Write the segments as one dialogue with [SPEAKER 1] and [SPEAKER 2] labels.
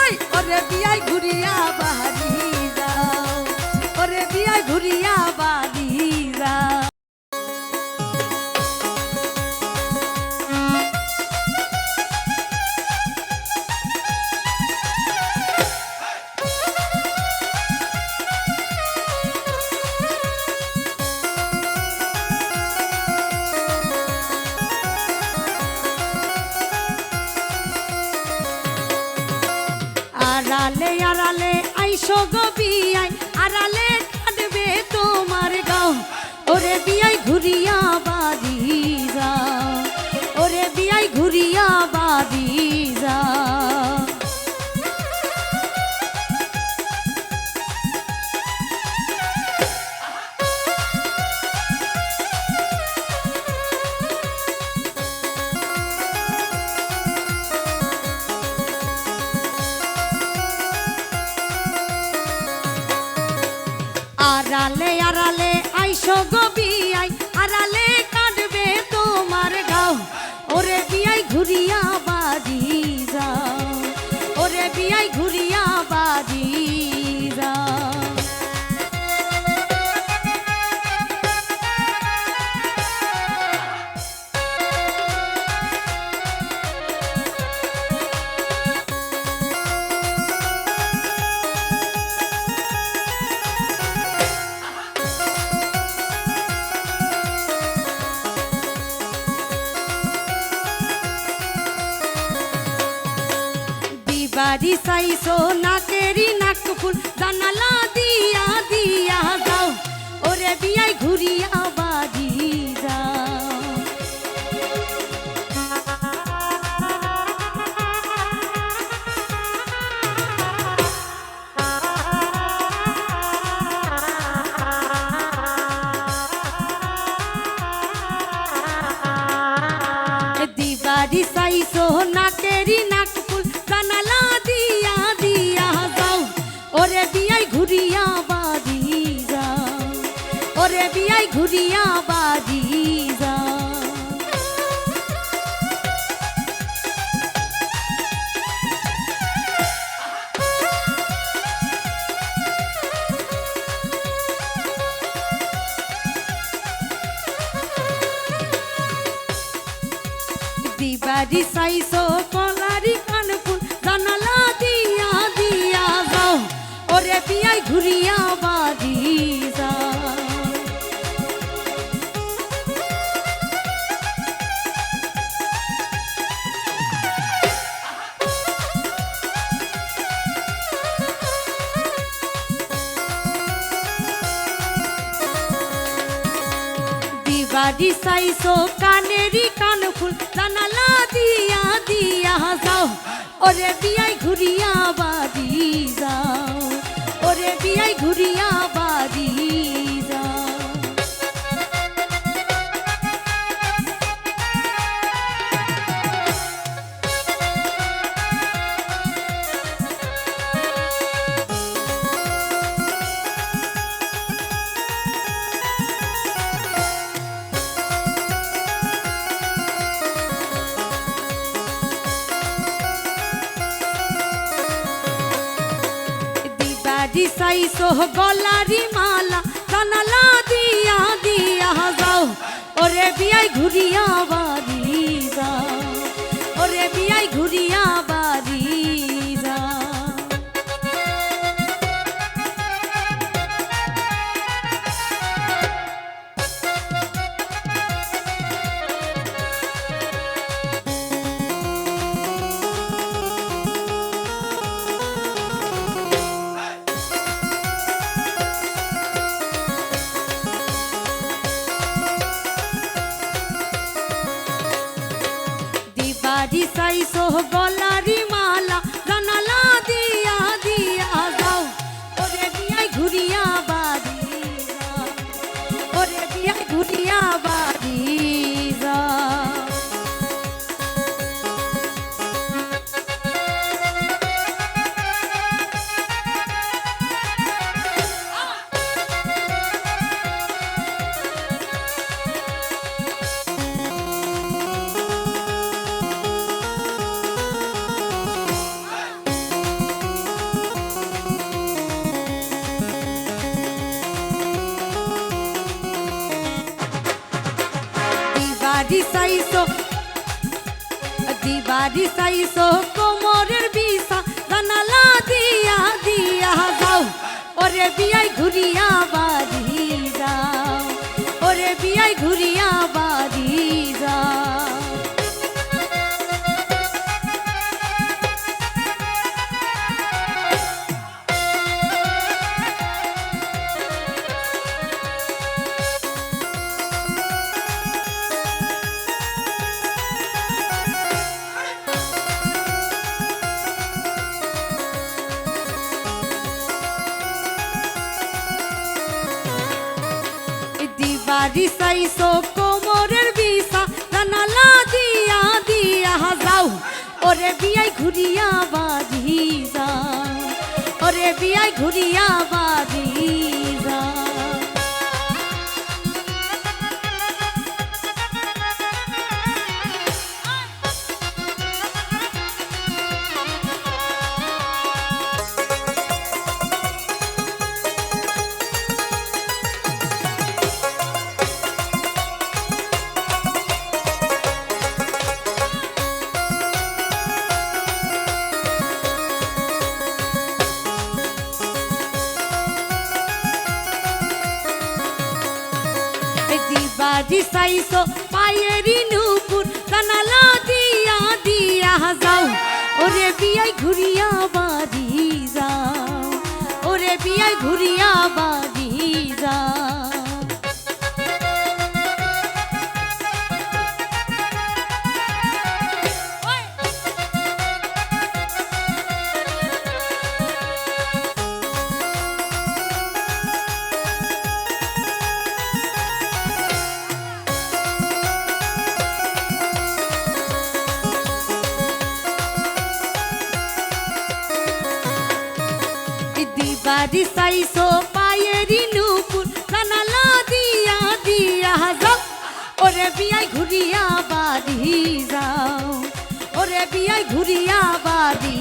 [SPEAKER 1] ওই ওরে বিয়াই ঘুরিয়া আড়ালে আড়ালে আইসো গো বিয়াই আড়ালে কাটবে তোমার গাও ওরে বিয়াই ঘুরিয়া বাড়ি আড়ালে আড়ালে আইসো গো বিয়াই, আড়ালে কাটবে তোমার গাও। ওরে বিয়াই ঘুরিয়া বাড়ি যাও, ওরে বিয়াই ঘুরিয়া বাড়ি যাও। দিবারি সাইসো নাকেরি নাক ফুল জানালা দিয়া দিয়া যাও। ওরে বিয়াই ঘুরিয়া বিয়াই ঘুরিয়া বাড়ি যাও দিবারি সাইসো কলারি কানপুর জানালা দিয়া দিয়া যাও। ওরে বিয়াই ঘুরিয়া বাড়ি দিবারি সাইসো কানেরি কান ফুল জানালা দিয়া দিয়া যাও ওরে বিয়াই ঘুরিয়া বাড়ি যাও দিবারি সাইসো গলারি মালা জানালা দিয়া দিয়া যাও ওরে বিয়াই ঘুরিয়া বাড়ি যাও ওরে বিয়াই ঘুরিয়া বাড়ি দিবারি সাইসো সাইসো দিবারি সাইসো কোমরের বিছা জানালা দিয়া দিয়া যাও। ওরে বিয়াই ঘুরিয়া বাড়ি যাও। ওরে বিয়াই ঘুরিয়া সাইসো কোমরের বিষা জানালা ওরে বিয়াই ঘুরিয়া বাড়ি যাও ওরে বিয়াই ঘুরিয়া বাড়ি দিবারি সাইসো পায়েরি নুপুর কানালা দিয়া দিয়া যাও। ওরে বিয়াই ঘুরিয়া বাড়ি যাও। ওরে বিয়াই ঘুরিয়া বাড়ি দিবারি সাইসো পায়েরি নুপুর জানালা দিয়া দিয়া যাও ওরে বিয়াই ঘুরিয়া বাড়ি যাও ওরে বিয়াই ঘুরিয়া বাড়ি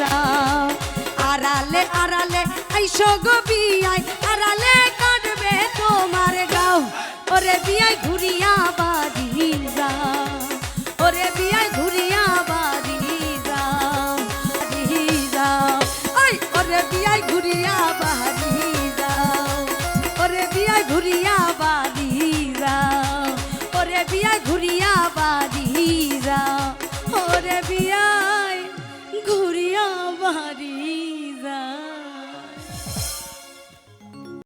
[SPEAKER 1] যাও আড়ালে আড়ালে আইসো গো বিয়াই আড়ালে কাটবে তোমার গাও ওরে বিয়াই ঘুরিয়া বাড়ি